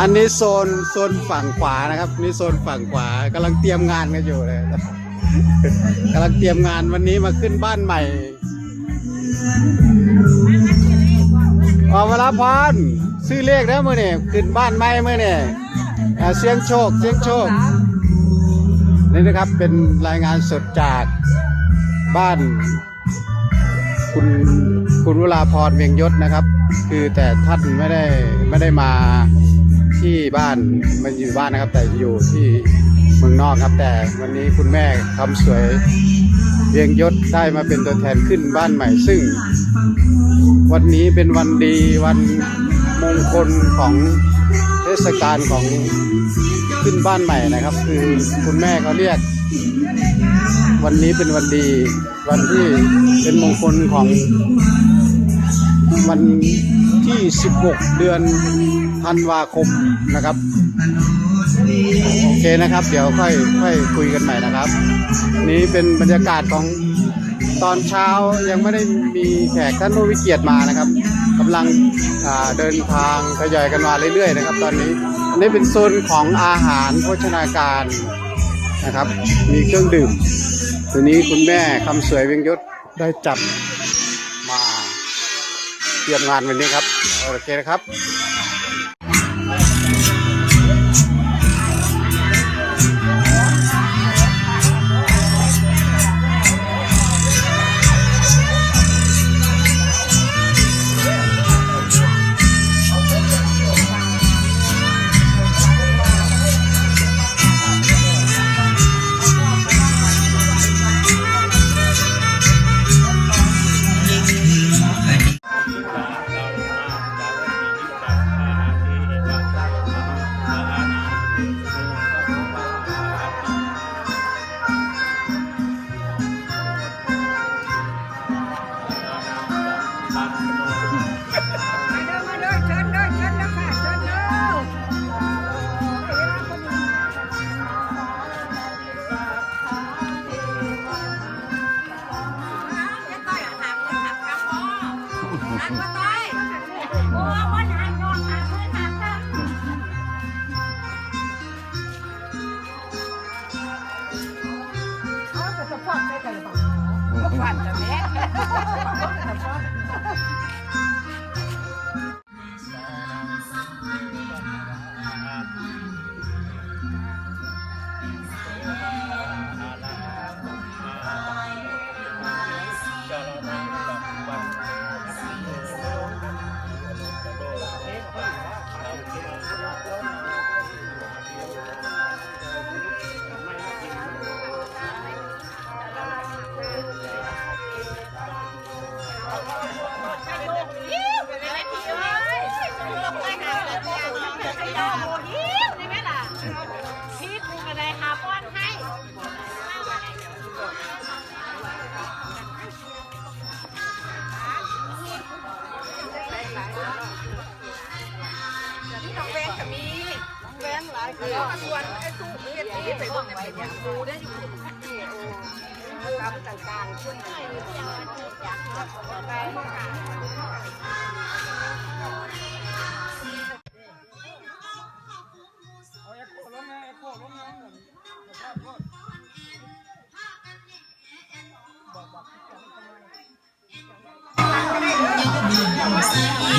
อันนี้โซนโซนฝั่งขวานะครับ นี่โซนฝั่งขวากำลังเตรียมงานกันอยู่เลยกำลังเตรียมงานวันนี้มาขึ้นบ้านใหม่ออกมาลาพรซื้อเลขแล้วมื่อนี่ขึ้นบ้านใหม่มื่อนี่เสียงโชคเสียงโชคนี่นะครับเป็นรายงานสดจากบ้าน คุณคุณวราพรเวียงยศนะครับ คือแต่ท่านไม่ได้ไม่ได้มาที่บ้านไมาอยู่บ้านนะครับ แต่อยู่ที่เมืองนอกครับ แต่วันนี้คุณแม่คำสวยเวียงยศได้มาเป็นตัวแทนขึ้นบ้านใหม่ ซึ่ง วันนี้เป็นวันดีวันมงคลของเทศกาลของขึ้นบ้านใหม่นะครับ คือคุณแม่เขาเรียก วันนี้เป็นวันดีวันที่เป็นมงคลของวัน ที่ 16 เดือนธันวาคมนะครับ โอเคนะครับ เดี๋ยวค่อยค่อยคุยกันใหม่นะครับ นี้เป็นบรรยากาศของตอนเช้ายังไม่ได้มีแขกท่านผู้วิเกียรติมานะครับกำลังเดินทางทยอยกันมาเรื่อยๆนะครับ ตอนนี้อันนี้เป็นโซนของอาหารโภชนาการนะครับ มีเครื่องดื่มตัวนี้คุณแม่คำสวยเวียงยศได้จัดมา เตรียมงานวันนี้ครับ โอเคนะครับ ฝันหรือเปล่าสะพอดจะแม่ ส่วนไอ้ตู้เฮ็ดที่ไปบิ่งไว้เนี่ยกูได้อยู่นี่โอ้กำต่างๆช่วยหน่อยอยากไป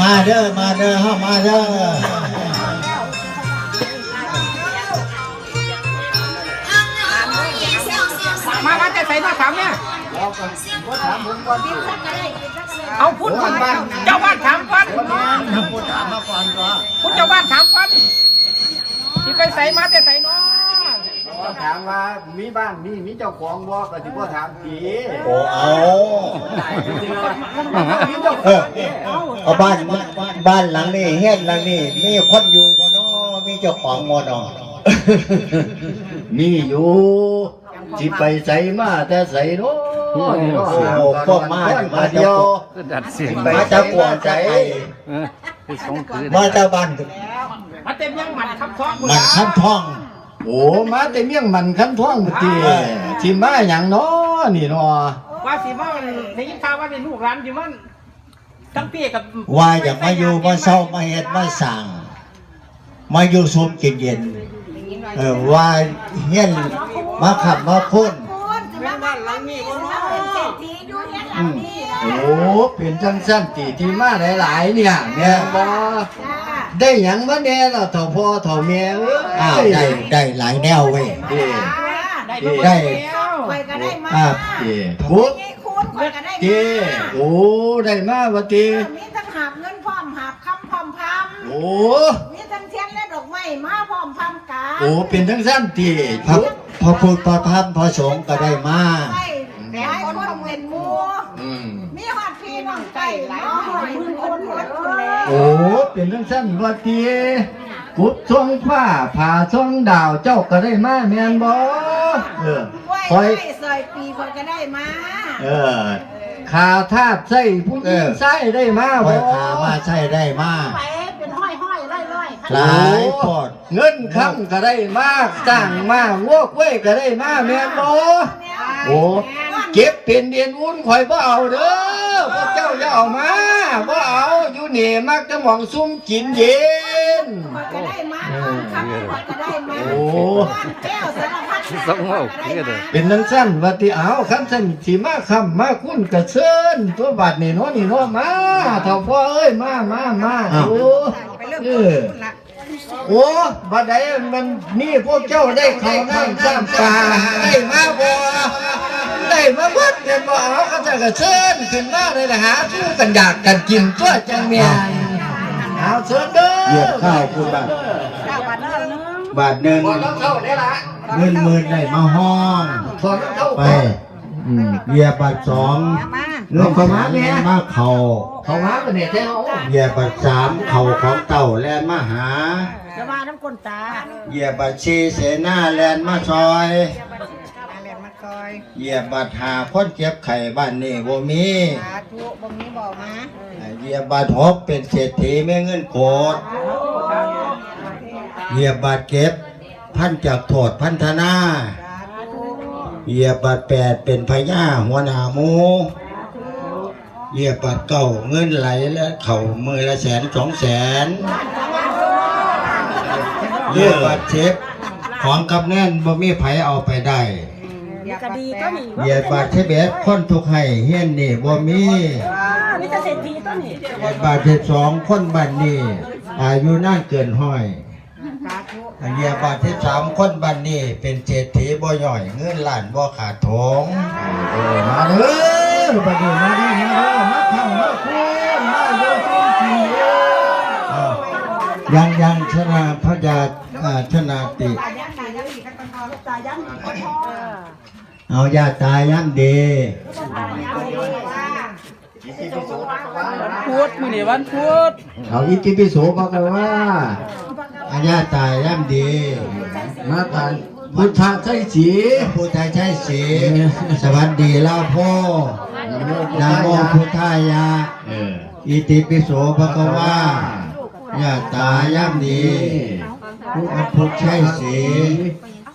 มาเด้อ มาเด้อเฮามาเด้อ ถามเนี่ยเราก็บ่ถามผมก่อนดิเอาพูดก่อนเจ้าบ้านถามก่อนบ่แม่นถ้าพูดถามมาก่อนก็พูดเจ้าบ้านถามก่อนที่ไปใส่มาแต่ใส่เนาะบ่ถามว่ามีบ้านมีมีเจ้าของบ่ก็สิบ่ถามผีโอ้เอามีเจ้าขเออองเอาบ้านบ้านบ้านหลังนี้เฮ็ดหลังนี้มีคนอยู่บ่เนาะมีเจ้าของบ่เนาะมีอยู่ สิไปใส่มาแต่ใส่เนาะนี่เนาะโอ้โหพวกมามาเดียวดัดเสียงมาจากกวงใจเออคือสองคืนมาจากบ้านมาเต็มยังมันครับท้องมันคันท่อง โอ้มาแต่เมี่ยงมันคันท้องติสิมาหยังเนาะนี่เนาะว่าสิว่าในยินข่าวว่าในลูกหลานอยู่มันตั้งเปี้ยกับว่าอย่ามาอยู่มาเศร้ามาเฮ็ดมาสั่งมาอยู่ซุมกินเย็น เออว่าเฮียนมาขับมาพุ่นอืมโอ้เป็นจังซั่นติที่มาหลายๆเนี่ยแม่บ่ได้หยังมาแน่ล่ะเฒ่าพ่อเฒ่าแม่เอ้ยอ้าวได้ได้หลายแนวเว้ยเด้ ได้ลูกได้แล้วไปก็ได้มาอ่าเด้ปุ๊บมีคุณไปก็ได้เด้โอ้ได้มาบ่ติมีทั้งหาบเงินพร้อมหาบคำพร้อมพโอ้ำมี ทั้งเทียนและดอกไม้มาพร้อมพำกาโอ้เป็นจังซั่นติพระพระพุทธพระธรรมพระสงฆ์ก็ได้มาไก่หลายคนเป็นหมูอืมมีหอดพี่น้องไก่หลายหมื่นคนหมดคนแล้วโอ้เป็นจังซั่นบ่ติกุดช่องฟ้าผ่าช่องดาวเจ้าก็ได้มาแมนบ่เออคอยไก่ซอยปีคนก็ได้มาเออขาทาบใส่ผู้หญิงใส่ได้มาไว้ขามาใช้ได้มาไปเป็นห้อย ห้อยร้อยร้อยหลายปอดเงินคำก็ได้มากสร้างมากวกเว้ยก็ได้มาแม่นบ่โอ้เก็บเป็นเดียนวุ้นข่อยบ่เอาเด้อพวกเจ้าอย่าเอามาบ่เอาอยู่นี่มักจะหมองซุ่มกินเย็นคนก็ได้มาคำคนก็ได้มาโอ้แก้วสารพัดสองเอาคือเด้อเป็นนังสั้นว่าที่เอาคันสั้นสิมาคำมาคุ้นกระเชิญตัวบาดนี่เนาะนี่เนาะมาเท่าพ่อเอ้ยมามามาโอ้ไปเริ่มเอต้อนละ โอ้บัดใดมันนี่พวกเจ้าได้เข้าน้ำซ้ำปลาได้มาบ่ได้มาวัดกันบ่เอาก็จะกระเชิญขึ้นมาเลยนะหาสู้กันอยากกันกินตัวจังเมียนเอาเชิญเด้อเหยียบข้าวคุณบาทเก้าบาทละนึงบาทหนึ่งบ่ต้องเข้าได้ละเงินหมื่นได้มาห้องขอเข้าไปเหยียบบาทสอง มาเงินสามแลนมาเข่าเข้ามาเป็นแท้เอาเหยียบบาทสามเข่าของเต่าแลนมาหาจะมาน้ำก้นตาเหยียบบาทชีเสนาแลนมาซอยอะไรมาคอยเหยียบบาทหาคนเจ็บไข้บ้านนี่บ่มีสาธุบ่มีบอกมาเหยียบบาทหกเป็นเศรษฐีแม่เงินโกดเหยียบบาทเก็บพันจากโทษพันธนาสาธุเหยียบบาทแปดเป็นพญาหัวหน้าหมู เหยียบบาทเก่าเงินไหลและเข่ามือละแสนสองแสนเหยียบบาทเช็คของกับแน่นบ่มีไผเอาไปได้คดีก็มีเหยียบบาทเชเบสคนทุกให้เฮียนนี่บ่มีมีแต่เศรษฐีต้นนี่เหยียบบาทเจ็ดสองคนบ้านนี้อายุน่านเกินห้อยสาธุเหยียบบาทที่สามคนบ้านนี้เป็นเศรษฐีบ่ย่อย เงินล้านบ่ขาดถงเออมาเด้อบัดนี้มาเด้อมาเด้อมา ทำมาคุ้มมาเด้อคุ้มกินเด้ออ้าวยังยังชนะพระยาอ่าชนะติ ตายันตายันอีกกันพอลูกตายันอีกกันพอเอาญาตายยันดีตายันดีว่าพุธมื้อนี้วันพุธเอาอิติปิโสบอกกันว่า อาญาตายยันดี มาทานพุทธะใช่สีพุทธใช้สี สวัสดีลาโพนาโมพุทธายะเอออิติปิโสภะคะวาญาตายันดีพระพุทธใช้สี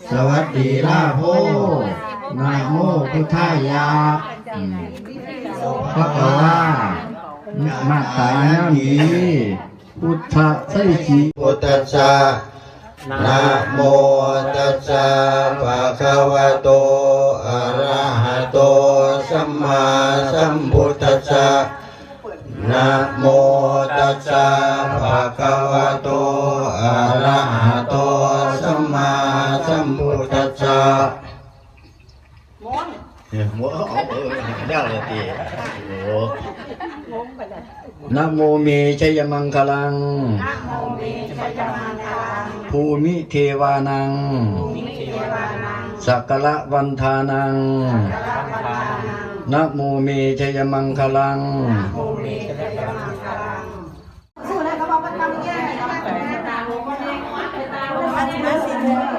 สวัสดีลาโพนาโมพุทธายะพระกวามาตายามี พุทธะใช่สีพุทธัสสะนะโมตัสสะภะคะวะโตอะระหะโตสัมมาสัมพุทธัสสะนะโมตัสสะภะคะวะโตอะระหะโตสัมมาสัมพุทธัสสะเนี่ยหัวเอาเออเดี๋ยวเลยตีโอ้ นะโมเมชยมังคลังโมเมชัยมังคลัง ภูมิเทวานังมิเทวานัง สักกะละวันทานังนะโมเมชยมังคลังเอ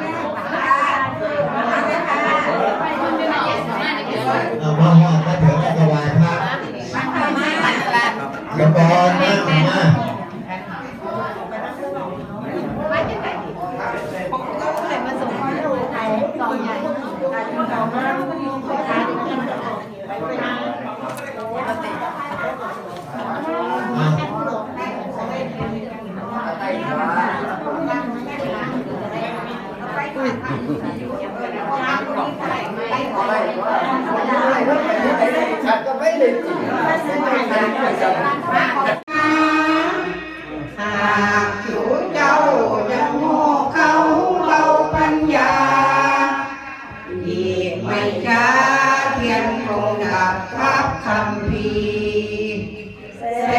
ามาว่ามาเถอะถวายพระกระบอนนะมา หากอยู่เจ้ายังโง่เขาเบาปัญญา อีกไม่ช้าเทียนคงดับทับคำพีร์แส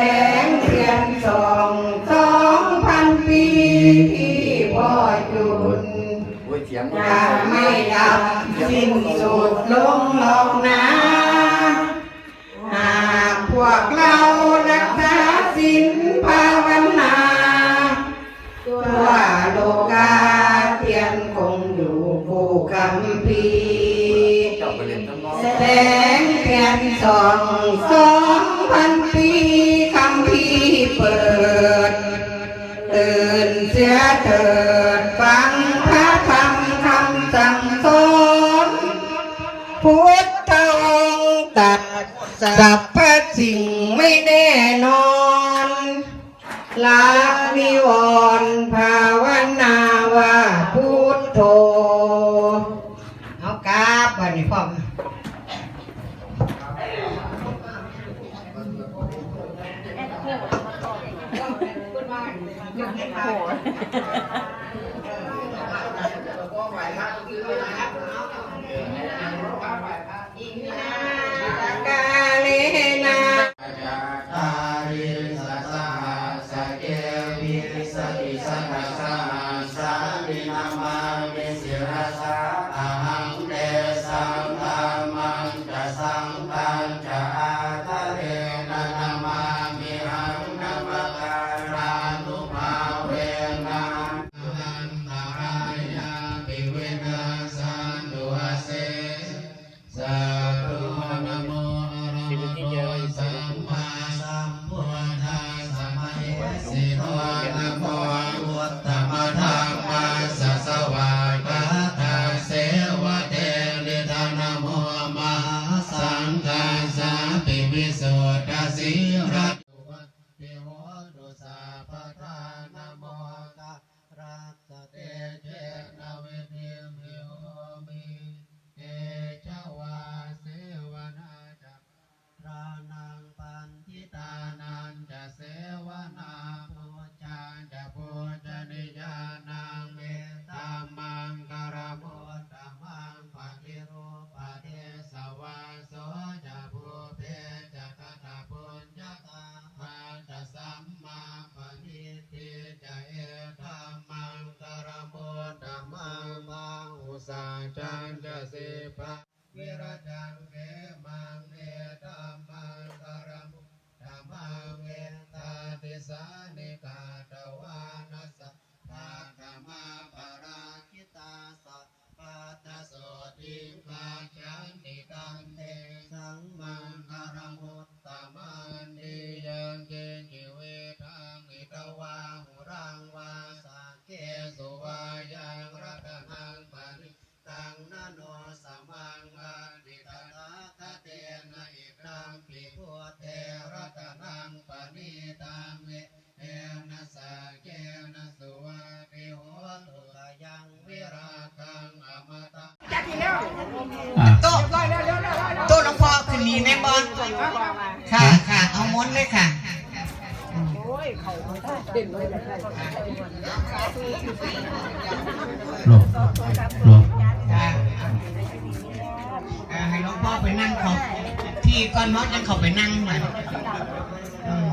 งเทียนส่องสองพันปีที่พ่อจุนยังไม่ดับสิ้นสุดลงหรอกนะหากพวกเรารักษาศีลภาวนาทั่วโลกาเทียนคงอยู่ผู้คำพีร์แสงเทียนส่อง สองพันปีคำพี่เปิด ตื่นเสียเถิด ก สาจันจะสิปะวิรจันเกมังเนตัมมังกรมุธรรมังเอตาติสานิกาตวานัสสะภาคมาปาราคิตาสัพพัทธโสติกาจันติกันเต บ่ค่ะค่ะ เอาม้วนเลยค่ะหลบหลบจ้าอ่าให้หลวงพ่อไปนั่งเขาที่ก่อนเนาะยังเขาไปนั่งหน่อยอืม